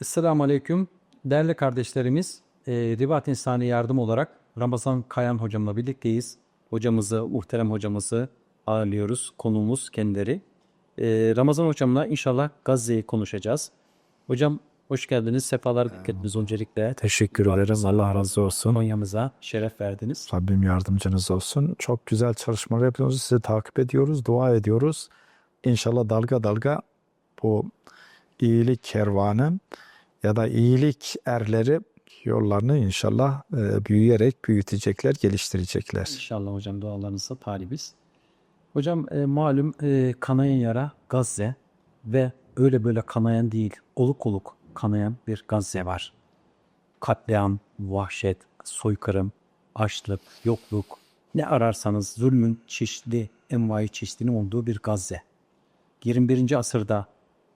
Esselamu Aleyküm. Değerli kardeşlerimiz, e, Ribat İnsani Yardım olarak Ramazan Kayan hocamla birlikteyiz. Hocamızı, muhterem hocamızı ağırlıyoruz. Konuğumuz kendileri. E, Ramazan hocamla inşallah Gazze'yi konuşacağız. Hocam hoş geldiniz. Sefalar getirdiniz öncelikle. Teşekkür ederim. Allah razı olsun. Konya'mıza şeref verdiniz. Rabbim yardımcınız olsun. Çok güzel çalışmalar yapıyoruz. Sizi takip ediyoruz, dua ediyoruz. İnşallah dalga dalga bu iyilik kervanı ya da iyilik erleri yollarını inşallah e, büyüyerek büyütecekler, geliştirecekler. İnşallah hocam dualarınıza talibiz. Hocam e, malum e, kanayan yara Gazze ve öyle böyle kanayan değil, oluk oluk kanayan bir Gazze var. Katliam, vahşet, soykırım, açlık, yokluk, ne ararsanız zulmün çeşitli, envai çeşidinin olduğu bir Gazze. 21. asırda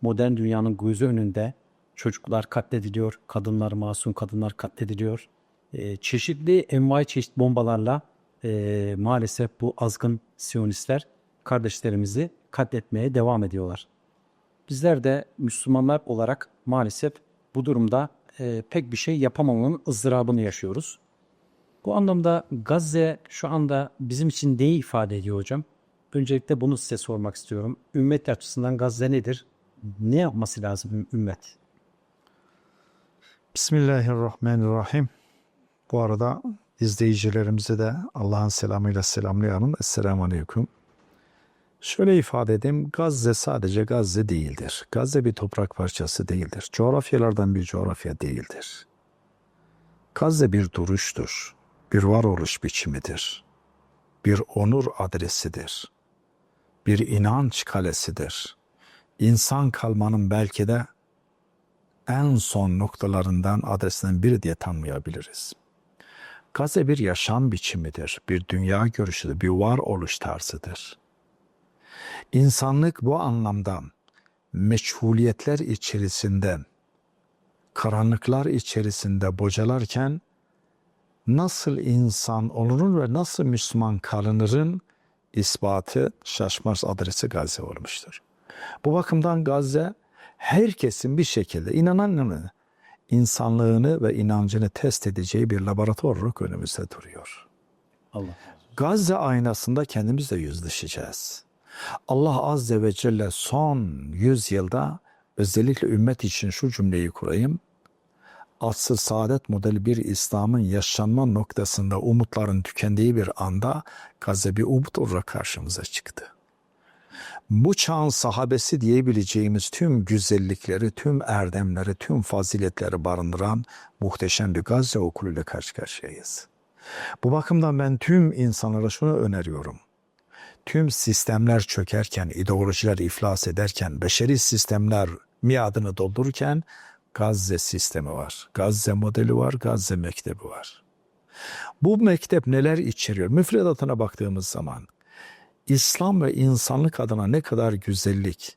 modern dünyanın gözü önünde çocuklar katlediliyor, kadınlar, masum kadınlar katlediliyor. Ee, çeşitli envai çeşit bombalarla e, maalesef bu azgın Siyonistler kardeşlerimizi katletmeye devam ediyorlar. Bizler de Müslümanlar olarak maalesef bu durumda e, pek bir şey yapamamanın ızdırabını yaşıyoruz. Bu anlamda Gazze şu anda bizim için neyi ifade ediyor hocam? Öncelikle bunu size sormak istiyorum. Ümmet açısından Gazze nedir? Ne yapması lazım üm- ümmet? Bismillahirrahmanirrahim. Bu arada izleyicilerimizi de Allah'ın selamıyla selamlayalım. Esselamu Aleyküm. Şöyle ifade edeyim. Gazze sadece Gazze değildir. Gazze bir toprak parçası değildir. Coğrafyalardan bir coğrafya değildir. Gazze bir duruştur. Bir varoluş biçimidir. Bir onur adresidir. Bir inanç kalesidir. İnsan kalmanın belki de en son noktalarından adresinden biri diye tanımlayabiliriz. Gazze bir yaşam biçimidir, bir dünya görüşüdür, bir varoluş tarzıdır. İnsanlık bu anlamda meçhuliyetler içerisinde, karanlıklar içerisinde bocalarken nasıl insan olunur ve nasıl Müslüman kalınırın ispatı şaşmaz adresi Gazze olmuştur. Bu bakımdan Gazze herkesin bir şekilde inananını, insanlığını ve inancını test edeceği bir laboratuvar olarak önümüzde duruyor. Allah. Gazze aynasında kendimizle yüzleşeceğiz. Allah Azze ve Celle son yüzyılda özellikle ümmet için şu cümleyi kurayım. Asr saadet modeli bir İslam'ın yaşanma noktasında umutların tükendiği bir anda Gazze bir umut olarak karşımıza çıktı bu çağın sahabesi diyebileceğimiz tüm güzellikleri, tüm erdemleri, tüm faziletleri barındıran muhteşem bir Gazze okuluyla karşı karşıyayız. Bu bakımdan ben tüm insanlara şunu öneriyorum. Tüm sistemler çökerken, ideolojiler iflas ederken, beşeri sistemler miadını doldururken Gazze sistemi var. Gazze modeli var, Gazze mektebi var. Bu mektep neler içeriyor? Müfredatına baktığımız zaman İslam ve insanlık adına ne kadar güzellik,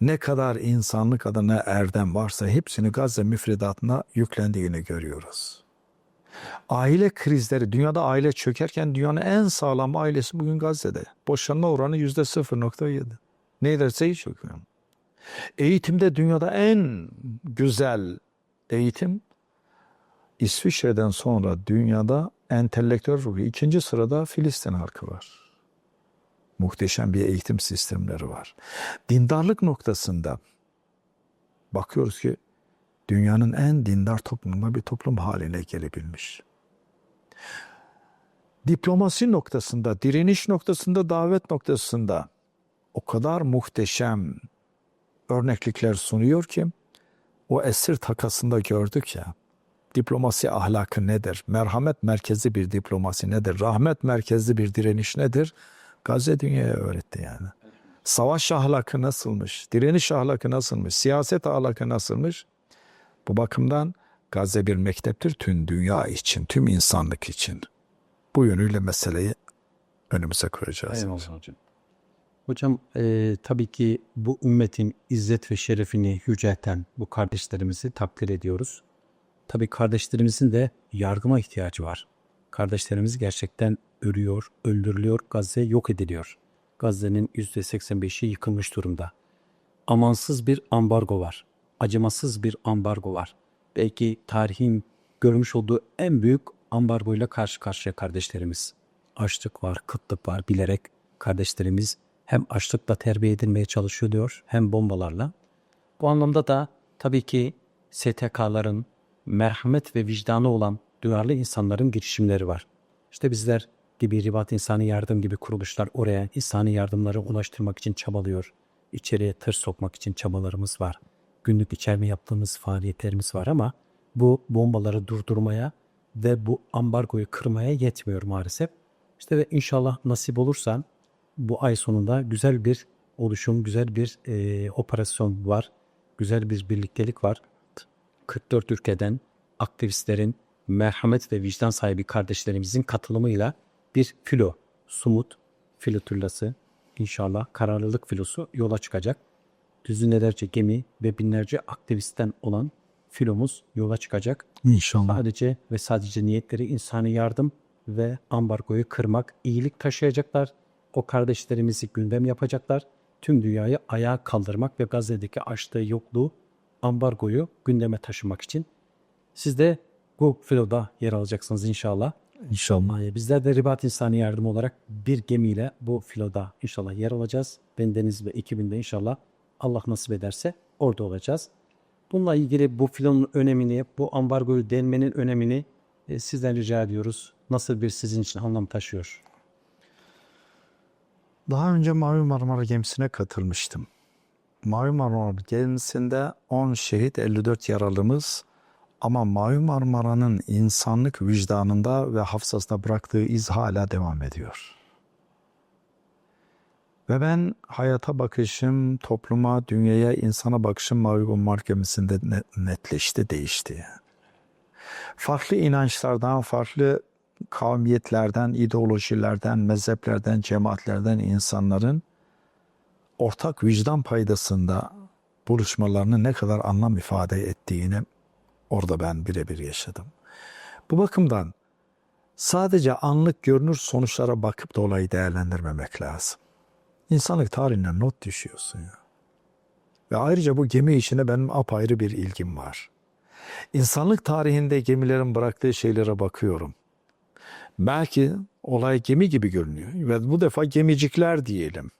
ne kadar insanlık adına erdem varsa hepsini Gazze müfredatına yüklendiğini görüyoruz. Aile krizleri, dünyada aile çökerken dünyanın en sağlam ailesi bugün Gazze'de. Boşanma oranı yüzde 0.7. Ne derse çöküyor. Eğitimde dünyada en güzel eğitim İsviçre'den sonra dünyada entelektüel ruhu ikinci sırada Filistin halkı var muhteşem bir eğitim sistemleri var. Dindarlık noktasında bakıyoruz ki dünyanın en dindar toplumuna bir toplum haline gelebilmiş. Diplomasi noktasında, direniş noktasında, davet noktasında o kadar muhteşem örneklikler sunuyor ki o esir takasında gördük ya. Diplomasi ahlakı nedir? Merhamet merkezli bir diplomasi nedir? Rahmet merkezli bir direniş nedir? Gazze dünyaya öğretti yani. Savaş ahlakı nasılmış, direniş ahlakı nasılmış, siyaset ahlakı nasılmış? Bu bakımdan Gazze bir mekteptir tüm dünya için, tüm insanlık için. Bu yönüyle meseleyi önümüze koyacağız. Eyvallah hocam. Hocam e, tabii ki bu ümmetin izzet ve şerefini yücelten bu kardeşlerimizi takdir ediyoruz. Tabii kardeşlerimizin de yardıma ihtiyacı var. Kardeşlerimiz gerçekten ölüyor, öldürülüyor, Gazze yok ediliyor. Gazze'nin %85'i yıkılmış durumda. Amansız bir ambargo var. acımasız bir ambargo var. Belki tarihin görmüş olduğu en büyük ambargoyla karşı karşıya kardeşlerimiz. Açlık var, kıtlık var bilerek kardeşlerimiz hem açlıkla terbiye edilmeye çalışıyor diyor hem bombalarla. Bu anlamda da tabii ki STK'ların merhamet ve vicdanı olan duyarlı insanların girişimleri var. İşte bizler gibi Ribat İnsani Yardım gibi kuruluşlar oraya insani yardımları ulaştırmak için çabalıyor. İçeriye tır sokmak için çabalarımız var. Günlük içerme yaptığımız faaliyetlerimiz var ama bu bombaları durdurmaya ve bu ambargoyu kırmaya yetmiyor maalesef. İşte ve inşallah nasip olursa bu ay sonunda güzel bir oluşum, güzel bir e, operasyon var. Güzel bir birliktelik var. 44 ülkeden aktivistlerin, merhamet ve vicdan sahibi kardeşlerimizin katılımıyla bir filo, sumut filotullası, inşallah kararlılık filosu yola çıkacak. Düzinelerce gemi ve binlerce aktivistten olan filomuz yola çıkacak. İnşallah. Sadece ve sadece niyetleri insani yardım ve ambargoyu kırmak, iyilik taşıyacaklar. O kardeşlerimizi gündem yapacaklar. Tüm dünyayı ayağa kaldırmak ve Gazze'deki açlığı, yokluğu, ambargoyu gündeme taşımak için. Siz de bu filoda yer alacaksınız inşallah. İnşallah. Ee, Bizler de Ribat İnsani Yardım olarak bir gemiyle bu filoda inşallah yer alacağız. Ben Deniz ve ekibinde inşallah Allah nasip ederse orada olacağız. Bununla ilgili bu filonun önemini, bu ambargoyu denmenin önemini e, sizden rica ediyoruz. Nasıl bir sizin için anlam taşıyor? Daha önce Mavi Marmara gemisine katılmıştım. Mavi Marmara gemisinde 10 şehit 54 yaralımız ama Mavi Marmara'nın insanlık vicdanında ve hafızasında bıraktığı iz hala devam ediyor. Ve ben hayata bakışım, topluma, dünyaya, insana bakışım Mavi Marmara gemisinde ne- netleşti, değişti. Farklı inançlardan, farklı kavmiyetlerden, ideolojilerden, mezheplerden, cemaatlerden insanların ortak vicdan paydasında buluşmalarının ne kadar anlam ifade ettiğini orada ben birebir yaşadım. Bu bakımdan sadece anlık görünür sonuçlara bakıp da olayı değerlendirmemek lazım. İnsanlık tarihinden not düşüyorsun ya. Ve ayrıca bu gemi işine benim apayrı bir ilgim var. İnsanlık tarihinde gemilerin bıraktığı şeylere bakıyorum. Belki olay gemi gibi görünüyor ve bu defa gemicikler diyelim.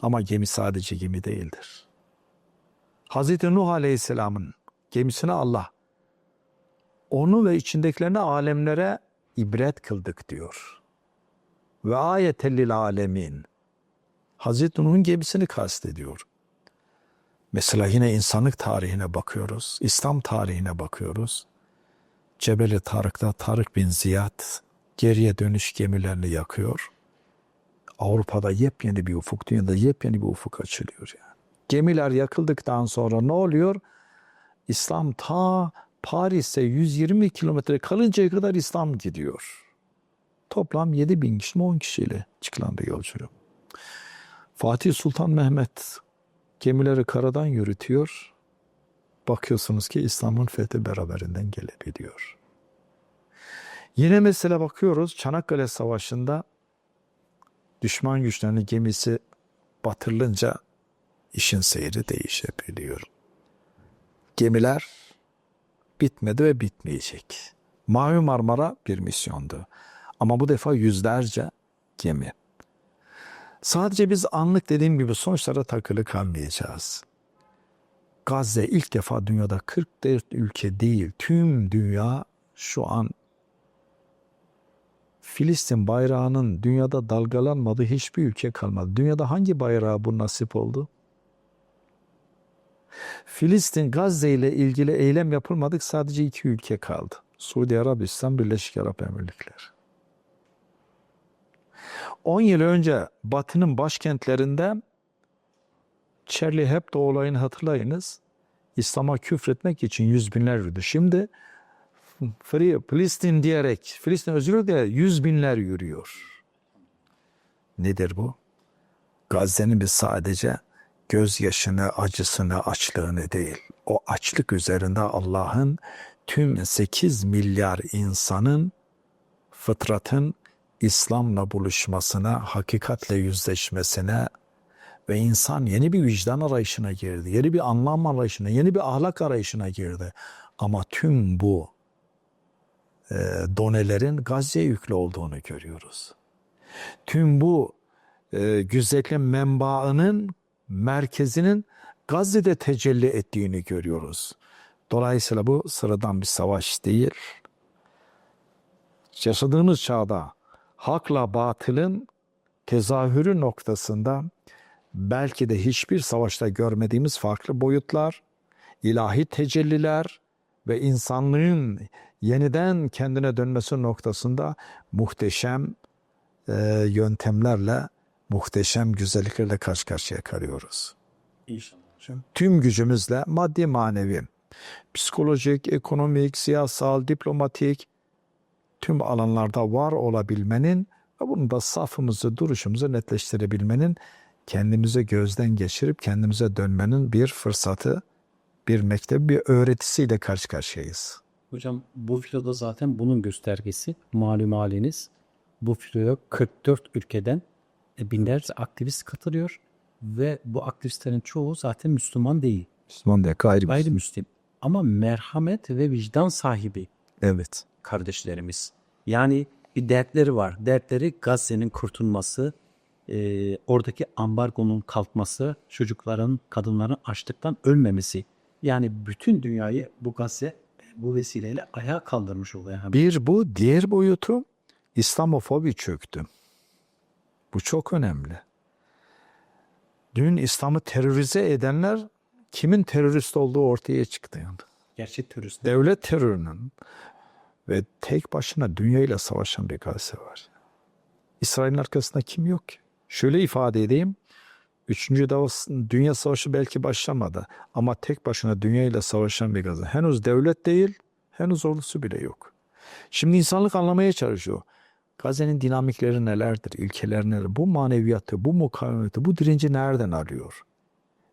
Ama gemi sadece gemi değildir. Hazreti Nuh Aleyhisselam'ın gemisine Allah onu ve içindekilerini alemlere ibret kıldık diyor. Ve ayetellil alemin. Hazreti Nuh'un gemisini kastediyor. Mesela yine insanlık tarihine bakıyoruz, İslam tarihine bakıyoruz. Cebeli Tarık'ta Tarık bin Ziyad geriye dönüş gemilerini yakıyor. Avrupa'da yepyeni bir ufuk, dünyada yepyeni bir ufuk açılıyor yani. Gemiler yakıldıktan sonra ne oluyor? İslam ta Paris'e 120 kilometre kalıncaya kadar İslam gidiyor. Toplam 7 bin kişi mi 10 kişiyle çıkılan bir yolculuk. Fatih Sultan Mehmet gemileri karadan yürütüyor. Bakıyorsunuz ki İslam'ın fethi beraberinden gelebiliyor. Yine mesela bakıyoruz Çanakkale Savaşı'nda düşman güçlerinin gemisi batırılınca işin seyri değişebiliyor. Gemiler bitmedi ve bitmeyecek. Mavi Marmara bir misyondu. Ama bu defa yüzlerce gemi. Sadece biz anlık dediğim gibi sonuçlara takılı kalmayacağız. Gazze ilk defa dünyada 44 ülke değil, tüm dünya şu an Filistin bayrağının dünyada dalgalanmadığı hiçbir ülke kalmadı. Dünyada hangi bayrağı bu nasip oldu? Filistin, Gazze ile ilgili eylem yapılmadık sadece iki ülke kaldı. Suudi Arabistan, Birleşik Arap Emirlikleri. 10 yıl önce Batı'nın başkentlerinde Charlie Hebdo olayını hatırlayınız. İslam'a küfretmek için yüz binler yürüdü. Şimdi Free Filistin diyerek, Filistin özgür diye yüz binler yürüyor. Nedir bu? Gazze'nin biz sadece gözyaşını, acısını, açlığını değil, o açlık üzerinde Allah'ın tüm 8 milyar insanın fıtratın İslam'la buluşmasına, hakikatle yüzleşmesine Ve insan yeni bir vicdan arayışına girdi. Yeni bir anlam arayışına, yeni bir ahlak arayışına girdi. Ama tüm bu e, donelerin Gazze'ye yüklü olduğunu görüyoruz. Tüm bu e, güzelliğin menbaının merkezinin Gazze'de tecelli ettiğini görüyoruz. Dolayısıyla bu sıradan bir savaş değil. Yaşadığımız çağda hakla batılın tezahürü noktasında belki de hiçbir savaşta görmediğimiz farklı boyutlar, ilahi tecelliler ve insanlığın yeniden kendine dönmesi noktasında muhteşem e, yöntemlerle, muhteşem güzelliklerle karşı karşıya kalıyoruz. İnşallah. Tüm gücümüzle maddi manevi, psikolojik, ekonomik, siyasal, diplomatik tüm alanlarda var olabilmenin ve bunu da safımızı, duruşumuzu netleştirebilmenin kendimize gözden geçirip kendimize dönmenin bir fırsatı, bir mektep, bir öğretisiyle karşı karşıyayız. Hocam bu filoda zaten bunun göstergesi. Malum haliniz. Bu filoya 44 ülkeden binlerce aktivist katılıyor. Ve bu aktivistlerin çoğu zaten Müslüman değil. Müslüman diye gayri Gayrimüslim. Ama merhamet ve vicdan sahibi Evet. kardeşlerimiz. Yani bir dertleri var. Dertleri Gazze'nin kurtulması, e, oradaki ambargonun kalkması, çocukların, kadınların açlıktan ölmemesi. Yani bütün dünyayı bu Gazze bu vesileyle ayağa kaldırmış oluyor. Bir bu, diğer boyutu İslamofobi çöktü. Bu çok önemli. Dün İslam'ı terörize edenler kimin terörist olduğu ortaya çıktı. Yani. gerçek terörist. Devlet terörünün ve tek başına dünyayla savaşan bir Gazze var. İsrail'in arkasında kim yok ki? Şöyle ifade edeyim. Üçüncü Dünya Savaşı belki başlamadı ama tek başına dünyayla savaşan bir Gazze. Henüz devlet değil, henüz ordusu bile yok. Şimdi insanlık anlamaya çalışıyor. Gazze'nin dinamikleri nelerdir, ilkeleri neler? Bu maneviyatı, bu mukavemeti, bu direnci nereden alıyor?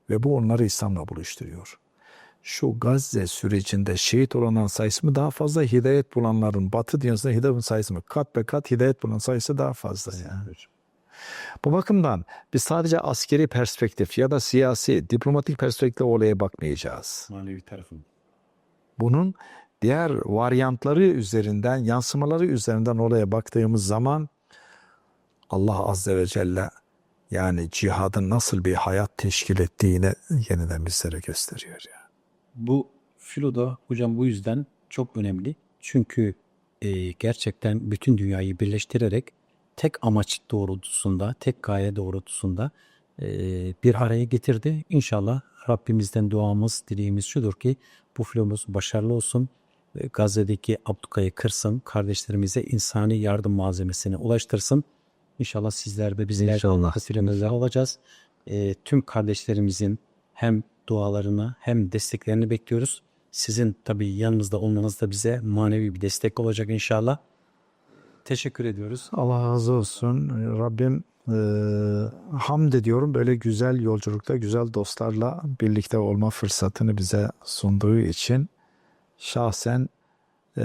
Ve bu onları İslam'la buluşturuyor. Şu Gazze sürecinde şehit olanların sayısı mı daha fazla, hidayet bulanların, Batı dünyasında hidayet sayısı mı? Kat be kat hidayet bulan sayısı daha fazla yani. Bu bakımdan biz sadece askeri perspektif ya da siyasi, diplomatik perspektif olaya bakmayacağız. Manevi tarafın. Bunun diğer varyantları üzerinden, yansımaları üzerinden olaya baktığımız zaman Allah Azze ve Celle yani cihadın nasıl bir hayat teşkil ettiğini yeniden bizlere gösteriyor. Yani. Bu filoda hocam bu yüzden çok önemli. Çünkü e, gerçekten bütün dünyayı birleştirerek tek amaç doğrultusunda, tek gaye doğrultusunda e, bir araya getirdi. İnşallah Rabbimizden duamız, dileğimiz şudur ki bu filomuz başarılı olsun. E, Gazze'deki Abdukay'ı kırsın, kardeşlerimize insani yardım malzemesini ulaştırsın. İnşallah sizler ve bizler İnşallah. vesilemizle olacağız. E, tüm kardeşlerimizin hem dualarını hem desteklerini bekliyoruz. Sizin tabii yanınızda olmanız da bize manevi bir destek olacak inşallah. Teşekkür ediyoruz. Allah razı olsun. Rabbim e, hamd ediyorum böyle güzel yolculukta güzel dostlarla birlikte olma fırsatını bize sunduğu için şahsen e,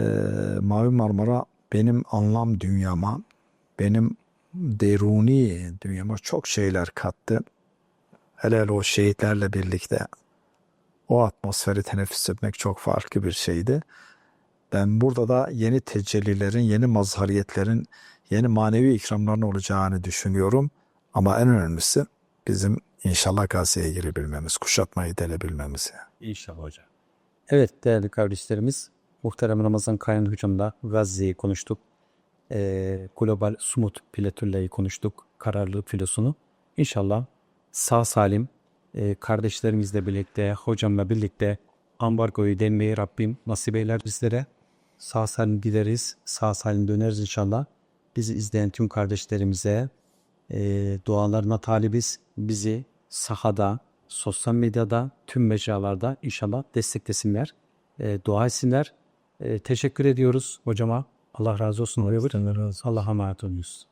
Mavi Marmara benim anlam dünyama, benim deruni dünyama çok şeyler kattı. Hele hele o şehitlerle birlikte o atmosferi teneffüs etmek çok farklı bir şeydi. Ben burada da yeni tecellilerin, yeni mazhariyetlerin, yeni manevi ikramların olacağını düşünüyorum. Ama en önemlisi bizim inşallah Gazze'ye girebilmemiz, kuşatmayı delebilmemiz. İnşallah hocam. Evet değerli kardeşlerimiz, muhterem Ramazan Kayan hocamla Gazze'yi konuştuk. Ee, global Sumut Platürle'yi konuştuk. Kararlılık filosunu. İnşallah sağ salim e, kardeşlerimizle birlikte, hocamla birlikte ambargoyu denmeyi Rabbim nasip eyler bizlere. Sağ salim gideriz, sağ salim döneriz inşallah. Bizi izleyen tüm kardeşlerimize e, dualarına talibiz. Bizi sahada, sosyal medyada, tüm mecralarda inşallah desteklesinler, e, dua etsinler. E, teşekkür ediyoruz hocama. Allah razı olsun. Allah'a emanet olunuz.